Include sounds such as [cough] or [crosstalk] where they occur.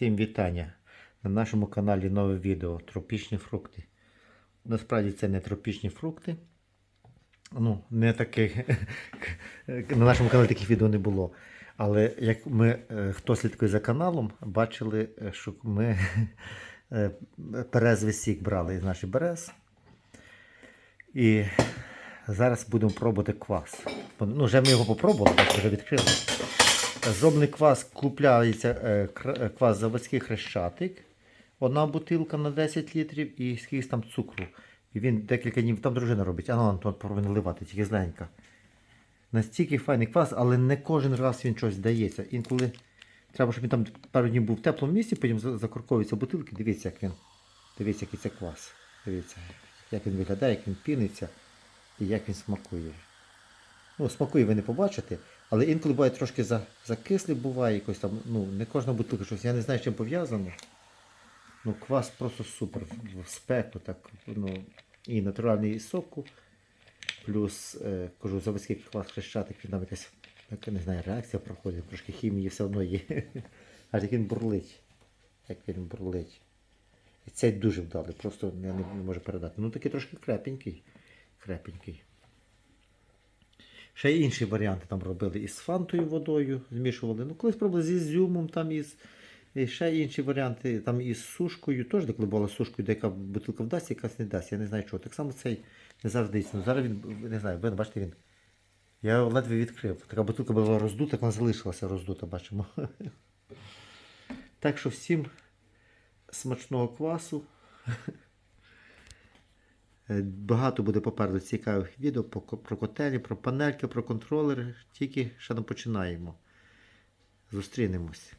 Всім вітання! На нашому каналі нове відео Тропічні фрукти. Насправді це не тропічні фрукти. Ну, не таких. [laughs] На нашому каналі таких відео не було. Але як ми, е, хто слідкує за каналом, бачили, е, що ми [laughs] е, березовий сік брали із наших берез. І зараз будемо пробувати квас. Ну, вже ми його попробували, вже відкрили. Зроблений квас купляється е, е, квас заводський хрещатик. Одна бутилка на 10 літрів і скільки там цукру. І він декілька днів там дружина робить. А ну, Антон повинен наливати, тільки зленька. Настільки файний квас, але не кожен раз він щось дається. Інколи треба, щоб він там пару днів був в теплому місці, потім закорковуються бутилки. Дивіться, як він. Дивіться, який це квас. Дивіться, як він виглядає, як він піниться і як він смакує. Ну, смакує ви не побачите, але інколи буває трошки за, закислий, буває якось там, ну, не кожна бутилка щось, я не знаю, з чим пов'язано. Ну, квас просто супер. В спеку, так, ну, і натуральний соку, плюс, е, кажу, заводський квас хрещатик, там якась, яка, не знаю, реакція проходить, трошки хімії все одно є. [laughs] Аж як він бурлить. Як він бурлить. І цей дуже вдалий, просто я не, не можу передати. Ну такий трошки крепенький. Крепенький. Ще інші варіанти там робили із фантою водою, змішували. Ну, колись пробували з ізюмом, там із. І ще інші варіанти, там із сушкою, теж коли була сушкою, де яка бутилка вдасть, якась не дасть. Я не знаю чого. Так само цей не завжди існує. Зараз він, не знаю, ви бачите він. Я ледве відкрив. Така бутилка була роздута, вона залишилася роздута, бачимо. [laughs] Так що всім смачного квасу. [laughs] Е, Багато буде попереду цікавих відео про котелі, про панельки, про контролери. Тільки ще не починаємо. Зустрінемось.